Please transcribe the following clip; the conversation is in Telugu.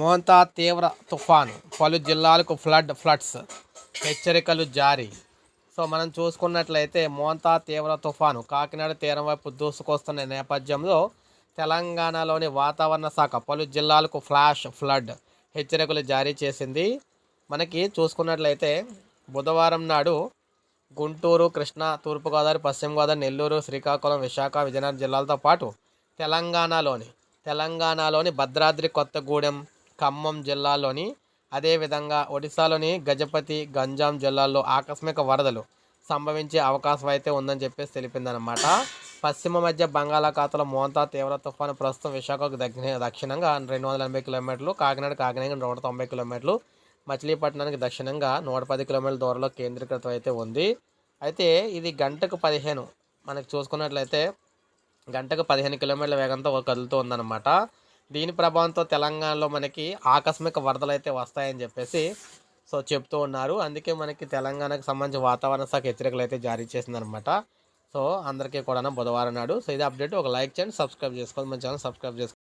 మోంతా తీవ్ర తుఫాను. పలు జిల్లాలకు ఫ్లడ్ ఫ్లడ్స్ హెచ్చరికలు జారీ. సో మనం చూసుకున్నట్లయితే మోంతా తీవ్ర తుఫాను కాకినాడ తీరం వైపు దూసుకొస్తున్న నేపథ్యంలో తెలంగాణలోని వాతావరణ శాఖ పలు జిల్లాలకు ఫ్లాష్ ఫ్లడ్ హెచ్చరికలు జారీ చేసింది. మనకి చూసుకున్నట్లయితే బుధవారం నాడు గుంటూరు కృష్ణా తూర్పుగోదావరి పశ్చిమ గోదావరి నెల్లూరు శ్రీకాకుళం విశాఖ విజయనగరం జిల్లాలతో పాటు తెలంగాణలోని తెలంగాణలోని భద్రాద్రి కొత్తగూడెం ఖమ్మం జిల్లాలోని అదేవిధంగా ఒడిశాలోని గజపతి గంజాం జిల్లాల్లో ఆకస్మిక వరదలు సంభవించే అవకాశం అయితే ఉందని చెప్పేసి తెలిపిందనమాట పశ్చిమ మధ్య బంగాళాఖాతంలో మోంతా తీవ్ర తుఫాను ప్రస్తుతం విశాఖకు దక్షిణ దక్షిణంగా రెండు వందల ఎనభై కిలోమీటర్లు కాకినాడ కాకినాడ నూట తొంభై కిలోమీటర్లు మచిలీపట్నానికి దక్షిణంగా నూట పది కిలోమీటర్ల దూరంలో కేంద్రీకృతం అయితే ఉంది. అయితే ఇది గంటకు పదిహేను. మనకు చూసుకున్నట్లయితే గంటకు పదిహేను కిలోమీటర్ల వేగంతో కదులుతూ ఉందన్నమాట. దీని ప్రభావంతో తెలంగాణలో మనకి ఆకస్మిక వరదలు అయితే వస్తాయని చెప్పేసి సో చెప్తూ ఉన్నారు. అందుకే మనకి తెలంగాణకు సంబంధించి వాతావరణ శాఖ హెచ్చరికలు అయితే జారీ చేసిందనమాట సో అందరికీ కూడా బుధవారం నాడు. సో ఇది అప్డేట్. ఒక లైక్ చేయండి సబ్స్క్రైబ్ చేసుకోండి. మన ఛానల్ సబ్స్క్రైబ్ చేసుకోండి.